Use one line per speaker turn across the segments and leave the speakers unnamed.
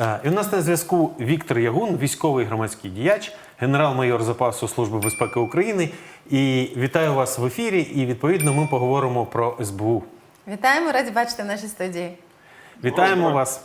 Е, І у нас на зв'язку Віктор Ягун, військовий громадський діяч, генерал-майор запасу Служби безпеки України. І вітаю вас в ефірі. І відповідно ми поговоримо про СБУ.
Вітаємо, раді бачити в нашій студії.
Вітаємо вас.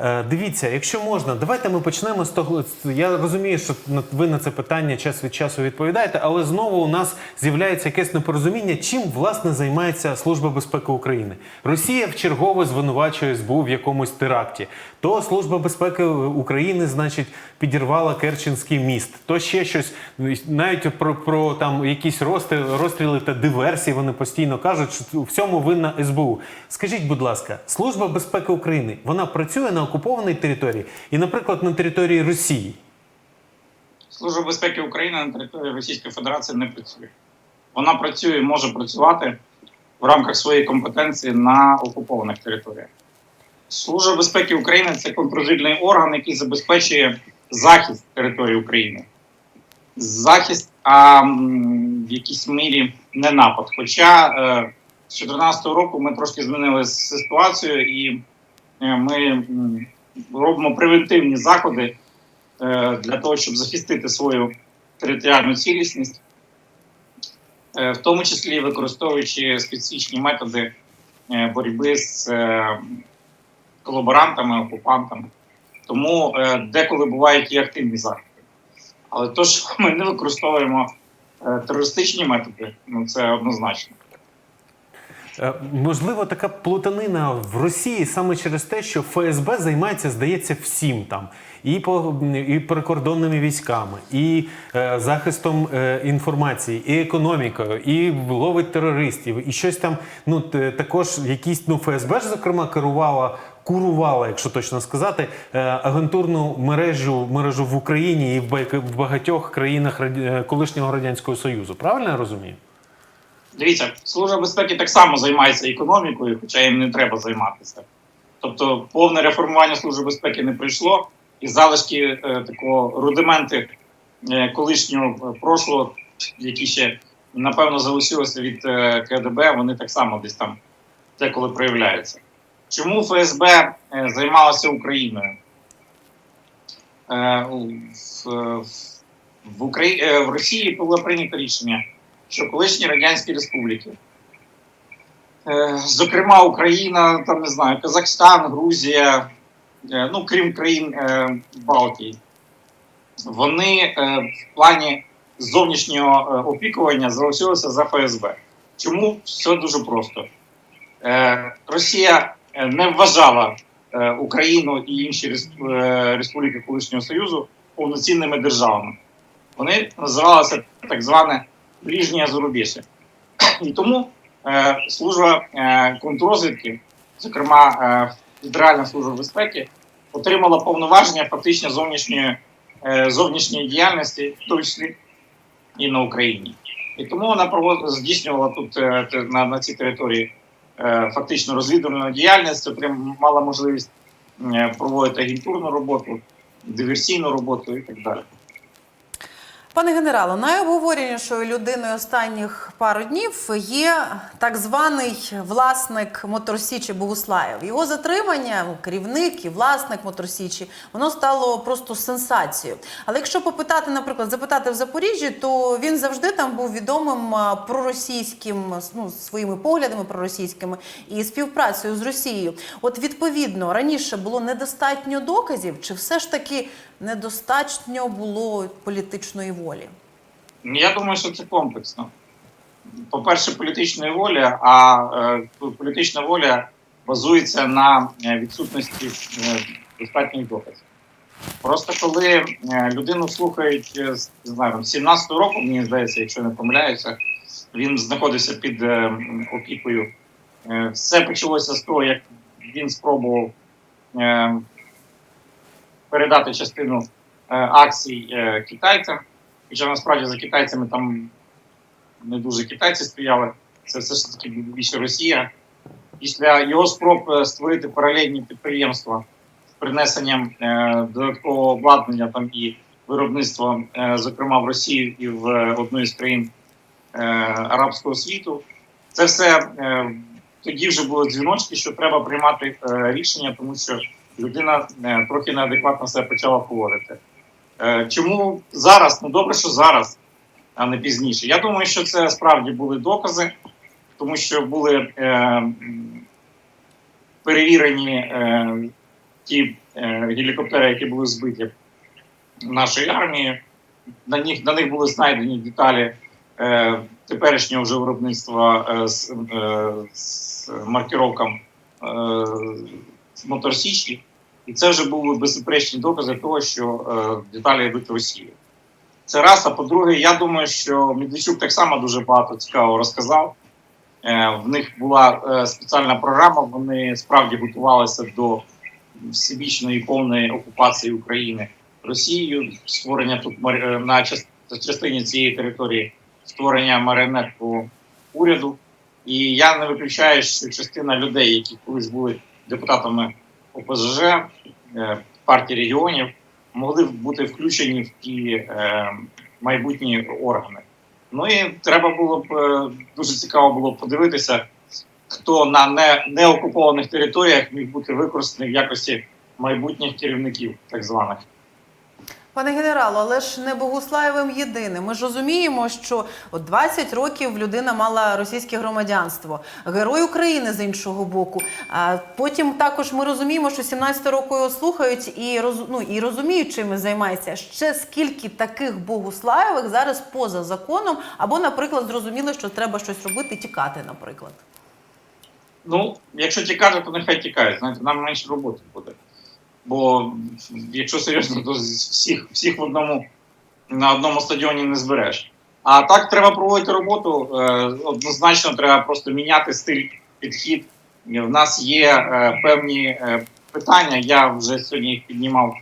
Е, Дивіться, якщо можна, давайте ми почнемо з того. Я розумію, що ви на це питання час від часу відповідаєте, але знову у нас з'являється якесь непорозуміння, чим власне займається Служба безпеки України. Росія вчергово звинувачує СБУ в якомусь теракті. То Служба безпеки України, значить, підірвала Керченський міст, то ще щось. Навіть про, про там якісь розстріли, та диверсії вони постійно кажуть, що у всьому винна СБУ. Скажіть, будь ласка, Служба безпеки України вона працює на окупованій території і, наприклад, на території Росії.
Служба безпеки України на території Російської Федерації не працює. Вона працює, може працювати в рамках своєї компетенції на окупованих територіях. Служба безпеки України це контррозвідний орган, який забезпечує захист території України. Захист, а в якійсь мірі не напад. Хоча е, з 2014 року ми трошки змінили ситуацію і ми робимо превентивні заходи е, для того, щоб захистити свою територіальну цілісність, е, в тому числі використовуючи специфічні методи е, боротьби з е, колаборантами, окупантами. Тому е, деколи бувають і активні заходи. Але то, що ми не використовуємо е, терористичні методи, ну це однозначно.
Е, Можливо, така плутанина в Росії саме через те, що ФСБ займається, здається, всім там. І по і прикордонними військами, і е, захистом е, інформації, і економікою, і ловить терористів, і щось там. Ну також якісь ну ФСБ ж зокрема керувала, курувала, якщо точно сказати, е, агентурну мережу мережу в Україні і в ба- в багатьох країнах е, колишнього радянського союзу. Правильно я розумію?
Дивіться, служба безпеки так само займається економікою, хоча їм не треба займатися. Тобто, повне реформування служби безпеки не прийшло, і залишки е, такого рудименти е, колишнього е, прошлого, які ще напевно залишилися від е, КДБ, вони так само десь там деколи проявляються. Чому ФСБ е, займалася Україною? Е, в, в, в, Украї... е, в Росії було прийнято рішення що колишні радянські республіки, е, зокрема Україна, там не знаю, Казахстан, Грузія, е, ну крім країн е, Балтії, вони в плані зовнішнього опікування залишилися за ФСБ. Чому все дуже просто? Росія не вважала Україну і інші республіки колишнього Союзу повноцінними державами. Вони називалися так зване ближнє зарубіжжя. І тому е, служба е, контррозвідки, зокрема е, Федеральна служба безпеки, отримала повноваження фактично зовнішньої, е, зовнішньої діяльності, в тому числі і на Україні. І тому вона здійснювала тут е, на, на цій території е, фактично розвідувальну діяльність, отрим- мала можливість е, проводити агентурну роботу, диверсійну роботу і так далі.
Пане генералу, найобговоренішою людиною останніх пару днів є так званий власник Моторсічі Богуслаєв. Його затримання, ну, керівник і власник Моторсічі, воно стало просто сенсацією. Але якщо попитати, наприклад, запитати в Запоріжжі, то він завжди там був відомим проросійським, ну, своїми поглядами проросійськими і співпрацею з Росією. От відповідно раніше було недостатньо доказів, чи все ж таки недостатньо було політичної волі?
Ну, Я думаю, що це комплексно. По-перше, політичної волі, а е, політична воля базується на е, відсутності е, достатніх доказів. Просто коли е, людину слухають е, не знаю, 17-го року, мені здається, якщо не помиляюся, він знаходився під е, опікою. Е, все почалося з того, як він спробував е, передати частину е, акцій е, китайцям. Хоча насправді за китайцями там не дуже китайці стояли, це все ж таки більше Росія. Після його спроб е, створити паралельні підприємства з принесенням додаткового обладнання там і виробництва, зокрема в Росію і в одну із країн арабського світу, це все тоді вже були дзвіночки, що треба приймати рішення, тому що людина е, трохи неадекватно себе почала поводити. Е, Чому зараз? Ну добре, що зараз, а не пізніше. Я думаю, що це справді були докази, тому що були е, перевірені е, ті е, гелікоптери, які були збиті нашою армією. На них, на них були знайдені деталі е, теперішнього вже виробництва е, з, е, з маркировком е, з моторсічі. І це вже були беззаперечні докази того, що е, деталі йдуть в Росію. Це раз. А по-друге, я думаю, що Медведчук так само дуже багато цікавого розказав. Е, в них була е, спеціальна програма, вони справді готувалися до всебічної повної окупації України Росією, створення тут е, на частині цієї території створення маріонетку уряду. І я не виключаю, що частина людей, які колись були депутатами ОПЗЖ, е, партії регіонів, могли бути включені в ті е, майбутні органи. Ну і треба було б е, дуже цікаво було б подивитися, хто на не, неокупованих територіях міг бути використаний в якості майбутніх керівників, так званих.
Пане генералу, але ж не Богуслаєвим єдиним. Ми ж розуміємо, що от 20 років людина мала російське громадянство, герой України з іншого боку. А потім також ми розуміємо, що 17 року його слухають і роз, ну, і розуміють, чим займається. Ще скільки таких Богуслаєвих зараз поза законом, або, наприклад, зрозуміли, що треба щось робити, тікати, наприклад.
Ну, якщо тікати, то нехай тікають. Знаєте, нам менше роботи буде. Бо якщо серйозно, то всіх, всіх в одному на одному стадіоні не збереш. А так треба проводити роботу. е, Однозначно, треба просто міняти стиль підхід. В нас є е, певні е, питання. Я вже сьогодні їх піднімав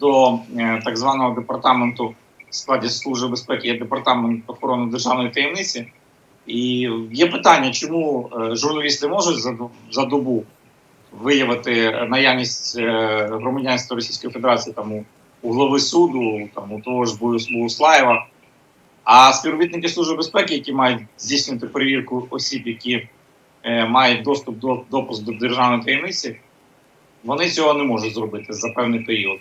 до так званого департаменту складі Служби безпеки, є департамент охорони державної таємниці. І є питання, чому журналісти можуть за добу виявити наявність е, громадянства Російської Федерації там у, у глави суду, там у того ж Богус- Богуслаєва. А співробітники Служби безпеки, які мають здійснювати перевірку осіб, які е, мають доступ до допуск до державної таємниці, вони цього не можуть зробити за певний період.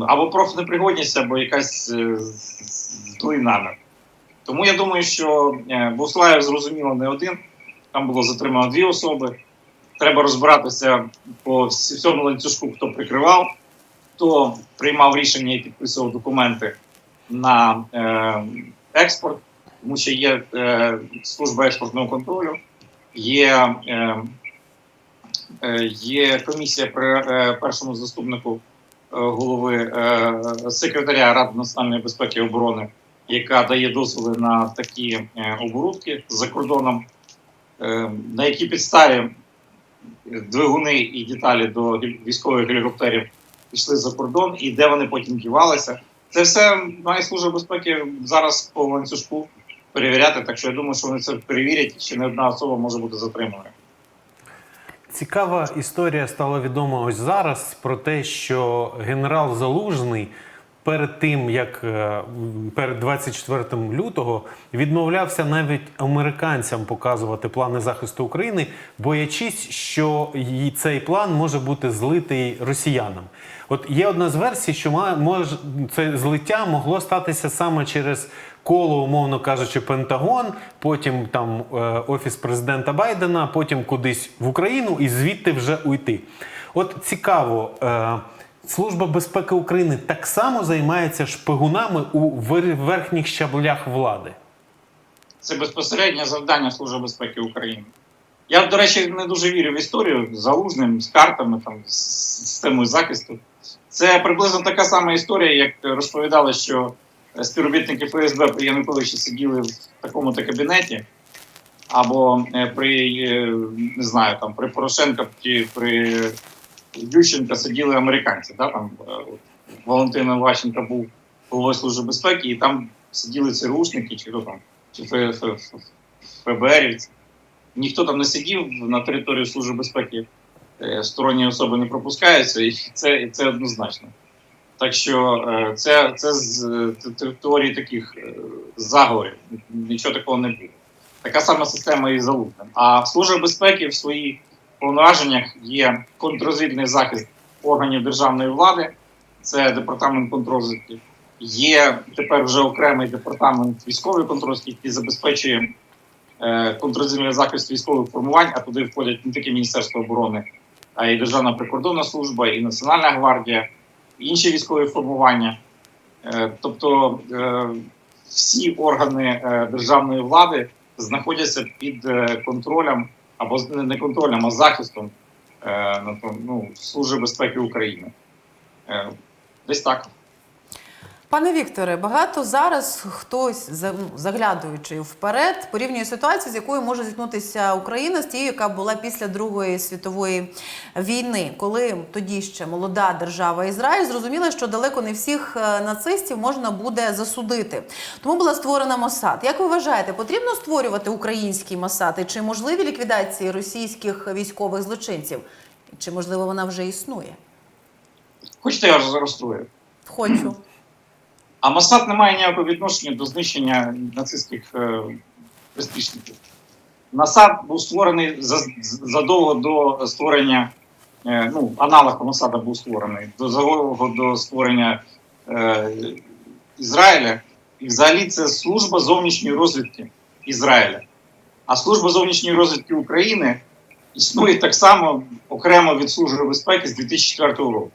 Або профнепригодність, або якась е, злий. Тому я думаю, що е, Буслаєв зрозуміло не один. Там було затримано дві особи. Треба розбиратися по всьому ланцюжку, хто прикривав, хто приймав рішення і підписував документи на е, експорт, тому що є е, служба експортного контролю, є, е, е, є комісія при е, першому заступнику е, голови е, секретаря Ради національної безпеки і оборони яка дає дозволи на такі оборудки за кордоном, на якій підставі двигуни і деталі до військових гелікоптерів пішли за кордон, і де вони потім дівалися. Це все має служба безпеки зараз по ланцюжку перевіряти. Так що я думаю, що вони це перевірять, ще не одна особа може бути затримана.
Цікава історія стала відома ось зараз про те, що генерал Залужний перед тим, як е, перед 24 лютого відмовлявся навіть американцям показувати плани захисту України, боячись, що цей план може бути злитий росіянам. От є одна з версій, що може це злиття могло статися саме через коло, умовно кажучи, Пентагон, потім там е, офіс президента Байдена, потім кудись в Україну і звідти вже уйти. От цікаво. Е, Служба безпеки України так само займається шпигунами у верхніх щаблях влади.
Це безпосереднє завдання Служби безпеки України. Я, до речі, не дуже вірю в історію з залужним, з картами, там, з системою захисту. Це приблизно така сама історія, як розповідали, що співробітники ФСБ при Януковичі сиділи в такому-то кабінеті, або е, при е, не знаю, там при Порошенка чи при Ющенка сиділи американці. Да? Там, е, от Валентин Ващенко був головою Служби безпеки, і там сиділи ЦРУшники, чи хто там, чи ФБРівці. Ніхто там не сидів на території Служби безпеки, е, сторонні особи не пропускаються, і це, і це однозначно. Так що е, це, це з т- т- теорії таких заговорів. Нічого такого не буде. Така сама система і залужним. А Служба безпеки в своїх повноваженнях є контррозвідний захист органів державної влади, це департамент контрозвідки. Є тепер вже окремий департамент військової контрозвідки, який забезпечує е, контррозвідувальний захист військових формувань, а туди входять не тільки Міністерство оборони, а й Державна прикордонна служба, і Національна гвардія, і інші військові формування. Е, тобто е, всі органи державної влади знаходяться під контролем або не контролем, а захистом е, ну, Служби безпеки України. Е, Десь так.
Пане Вікторе, багато зараз хтось ну, заглядаючи вперед, порівнює ситуацію, з якою може зіткнутися Україна з тією, яка була після Другої світової війни, коли тоді ще молода держава Ізраїль зрозуміла, що далеко не всіх е, нацистів можна буде засудити. Тому була створена Мосад. Як ви вважаєте, потрібно створювати український Мосад? І чи можливі ліквідації російських військових злочинців? Чи можливо вона вже існує?
Хочете, я вас?
Хочу.
А Масад не має ніякого відношення до знищення нацистських е, приспішників. Масад був створений задовго до створення, е, ну, аналог Масада був створений задовго до створення е, Ізраїля. І взагалі це служба зовнішньої розвідки Ізраїля. А служба зовнішньої розвідки України існує так само окремо від Служби безпеки з 2004 року.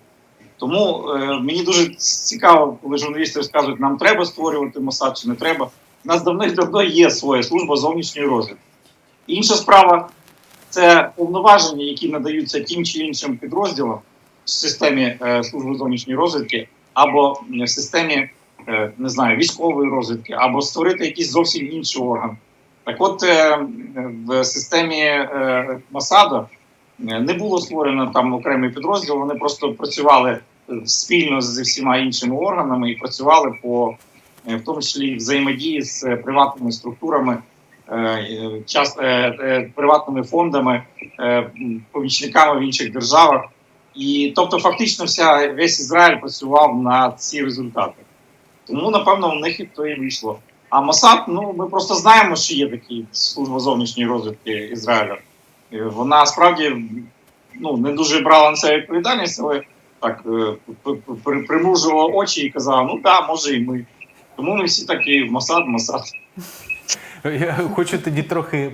Тому е, мені дуже цікаво, коли журналісти розказують, нам треба створювати Мосад чи не треба. У нас давним-давно є своя служба зовнішньої розвідки. Інша справа це повноваження, які надаються тим чи іншим підрозділам в системі е, служби зовнішньої розвідки, або в системі е, не знаю, військової розвідки, або створити якийсь зовсім інший орган. Так от е, в системі е, Масада е, не було створено там окремий підрозділ, вони просто працювали спільно зі всіма іншими органами і працювали по е, в тому числі взаємодії з е, приватними структурами, е, е, час, е, е, приватними фондами, е, помічниками в інших державах. І тобто, фактично, вся весь Ізраїль працював на ці результати. Тому, напевно, в них і то і вийшло. А Мосад, ну ми просто знаємо, що є такі служба зовнішньої розвідки Ізраїля. Е, Вона справді ну, не дуже брала на себе відповідальність, але так е, п- п- при- примружувала очі і казала: ну так, да, може, і ми. Тому ми всі такі Масад, Мосад.
Я хочу тоді трохи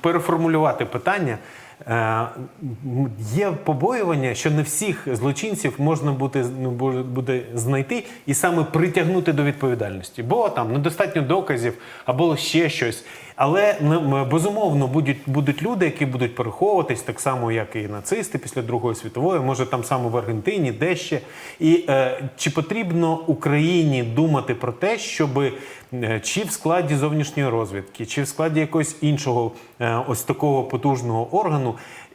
переформулювати питання. Е, Є побоювання, що не всіх злочинців можна буде, ну, буде знайти і саме притягнути до відповідальності, бо там недостатньо доказів або ще щось. Але безумовно будуть, будуть люди, які будуть переховуватись, так само, як і нацисти після Другої світової, може там саме в Аргентині, де ще. І е, чи потрібно Україні думати про те, щоб е, чи в складі зовнішньої розвідки, чи в складі якогось іншого е, ось такого потужного органу,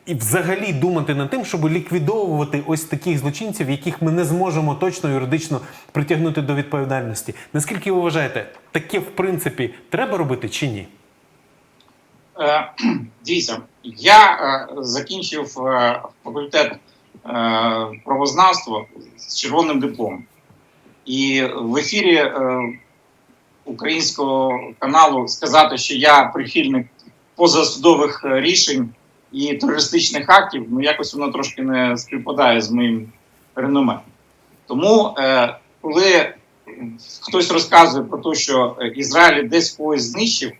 і взагалі думати над тим, щоб ліквідовувати ось таких злочинців, яких ми не зможемо точно юридично притягнути до відповідальності. Наскільки ви вважаєте, таке в принципі треба робити чи ні?
Е, я е, закінчив е, факультет е, правознавства з червоним дипломом. І в ефірі українського каналу сказати, що я прихильник позасудових рішень і терористичних актів, ну якось воно трошки не співпадає з моїм реноме. Тому, е, коли хтось розказує про те, що Ізраїль десь когось знищив,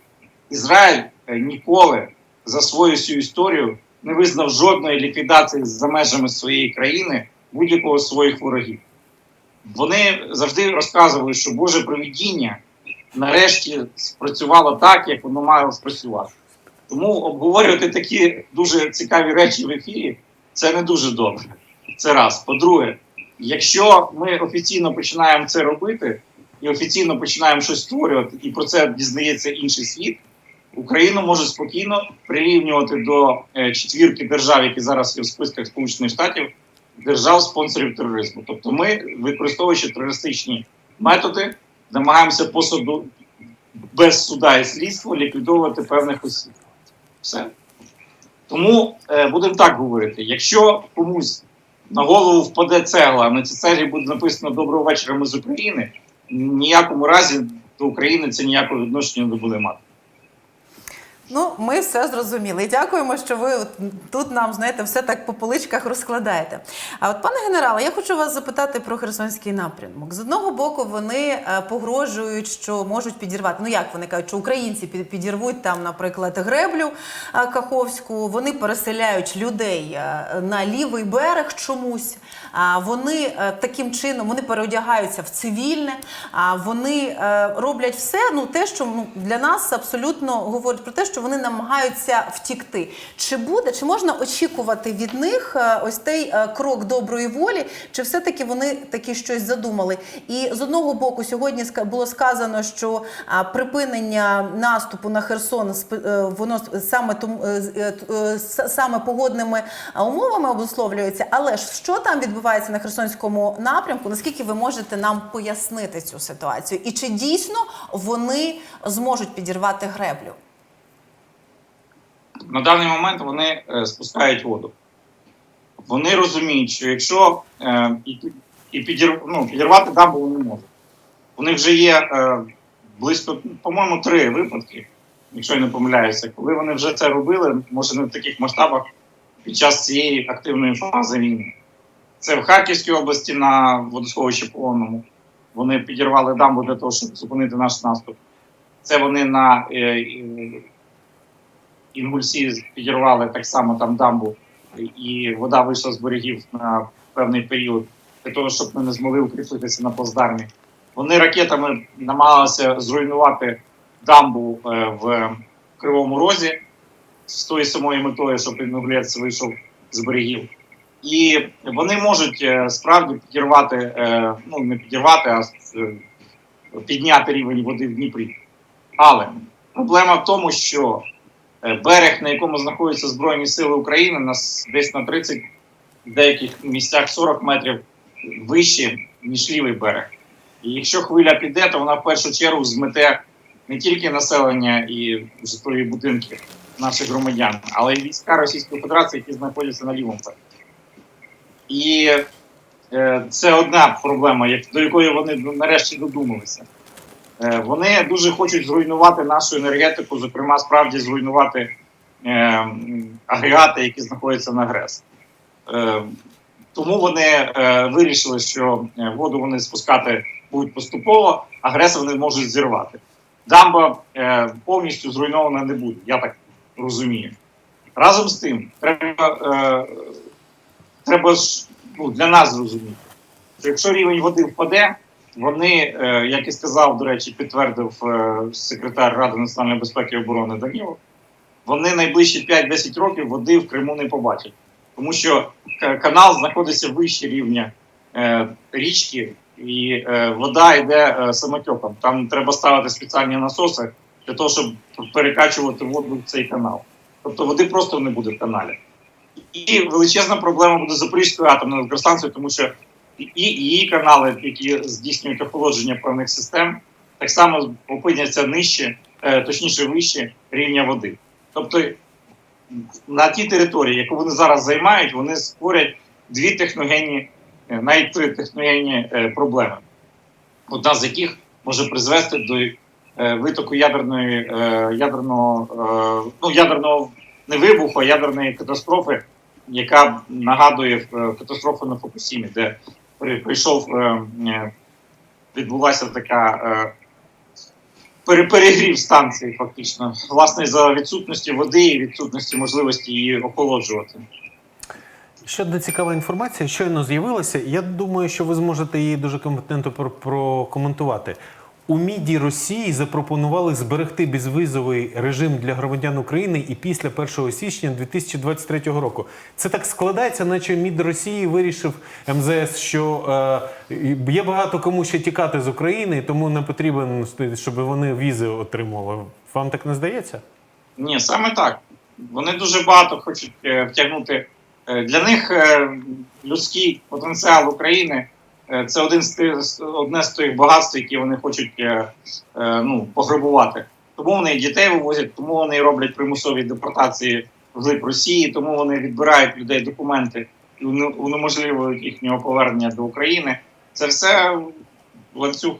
Ізраїль е, ніколи за свою всю історію не визнав жодної ліквідації за межами своєї країни будь-якого своїх ворогів. Вони завжди розказували, що Боже провідіння нарешті спрацювало так, як воно мало спрацювати. Тому обговорювати такі дуже цікаві речі в ефірі це не дуже добре. Це раз. По-друге, якщо ми офіційно починаємо це робити і офіційно починаємо щось створювати, і про це дізнається інший світ, Україну може спокійно прирівнювати до е, четвірки держав, які зараз є в списках Сполучених Штатів, держав-спонсорів тероризму. Тобто ми, використовуючи терористичні методи, намагаємося по суду без суда і слідства ліквідовувати певних осіб. Все. Тому е, будемо так говорити: якщо комусь на голову впаде цегла, а на цій цеглі буде написано Доброго вечора, ми з України, ніякому разі до України це ніякого відношення не буде мати.
Ну, ми все зрозуміли. Дякуємо, що ви от тут нам знаєте все так по поличках розкладаєте. А от, пане генерале, я хочу вас запитати про Херсонський напрямок. З одного боку, вони е, погрожують, що можуть підірвати. Ну як вони кажуть, що українці підірвуть там, наприклад, греблю е, Каховську. Вони переселяють людей е, на лівий берег чомусь. Вони е, таким чином вони переодягаються в цивільне. Вони е, роблять все, ну те, що ну, для нас абсолютно говорить про те, що вони намагаються втікти. Чи буде, чи можна очікувати від них е, ось цей крок доброї волі, чи все-таки вони таки щось задумали? І з одного боку, сьогодні було сказано, що припинення наступу на Херсон воно саме саме погодними умовами обусловлюється. Але ж що там відбувається на Херсонському напрямку? Наскільки ви можете нам пояснити цю ситуацію? І чи дійсно вони зможуть підірвати греблю?
на даний момент вони е, спускають воду. Вони розуміють, що якщо е, і, підір, ну, підірвати дамбу вони можуть. Вони вже є е, близько, по-моєму, три випадки, якщо я не помиляюся, коли вони вже це робили, може не в таких масштабах під час цієї активної фази війни. Це в Харківській області на водосховищі Полонному. Вони підірвали дамбу для того, щоб зупинити наш наступ. Це вони на е, е, Інгульсі підірвали так само там дамбу, і вода вийшла з берегів на певний період для того, щоб ми не змогли укріпитися на плацдармі. Вони ракетами намагалися зруйнувати дамбу е, в Кривому Розі з тою самою метою, щоб Інгулець вийшов з берегів. І вони можуть е, справді підірвати, е, ну не підірвати, а е, підняти рівень води в Дніпрі. Але проблема в тому, що берег, на якому знаходяться Збройні Сили України, нас десь на 30, в деяких місцях 40 метрів вище, ніж лівий берег. І якщо хвиля піде, то вона в першу чергу змете не тільки населення і житлові будинки наших громадян, але й війська Російської Федерації, які знаходяться на лівому березі. І е, це одна проблема, як, до якої вони нарешті додумалися. Е, Вони дуже хочуть зруйнувати нашу енергетику, зокрема, справді зруйнувати е, агрегати, які знаходяться на ГРЕС. Е, тому вони е, вирішили, що е, воду вони спускати будуть поступово, а ГРЕС вони можуть зірвати. Дамба е, повністю зруйнована не буде, я так розумію. Разом з тим, треба, е, треба ж ну, для нас зрозуміти, що якщо рівень води впаде, вони, е, як і сказав, до речі, підтвердив е, секретар Ради національної безпеки і оборони Данілов, вони найближчі 5-10 років води в Криму не побачать. Тому що канал знаходиться вище рівня е, річки, і вода йде е, самотеком. Там треба ставити спеціальні насоси для того, щоб перекачувати воду в цей канал. Тобто води просто не буде в каналі. І величезна проблема буде Запорізькою атомною електростанцією, тому що і її канали, які здійснюють охолодження певних систем, так само опиняться нижче, е, точніше вище рівня води. Тобто на тій території, яку вони зараз займають, вони створять дві техногенні, е, навіть три техногенні е, проблеми, одна з яких може призвести до витоку ядерної, ядерного, ну, ядерного не вибуху, а ядерної катастрофи, яка нагадує е, катастрофу на Фукусімі, де при- прийшов, е, е, відбулася така перегрів станції, фактично, власне, за відсутності води і відсутності можливості її охолоджувати.
Ще одна цікава інформація щойно з'явилася. Я думаю, що ви зможете її дуже компетентно про- прокоментувати. У МІДі Росії запропонували зберегти безвізовий режим для громадян України і після 1 січня 2023 року. Це так складається, наче МІД Росії вирішив МЗС, що е, є багато кому ще тікати з України, тому не потрібно, щоб вони візи отримували. Вам так не здається?
Ні, саме так. Вони дуже багато хочуть е, втягнути. Е, Для них е, людський потенціал України це один з тих, одне з тих багатств, які вони хочуть е, е, ну, пограбувати. Тому вони дітей вивозять, тому вони роблять примусові депортації вглиб Росії, тому вони відбирають людей документи і уне- унеможливують їхнього повернення до України. Це все ланцюг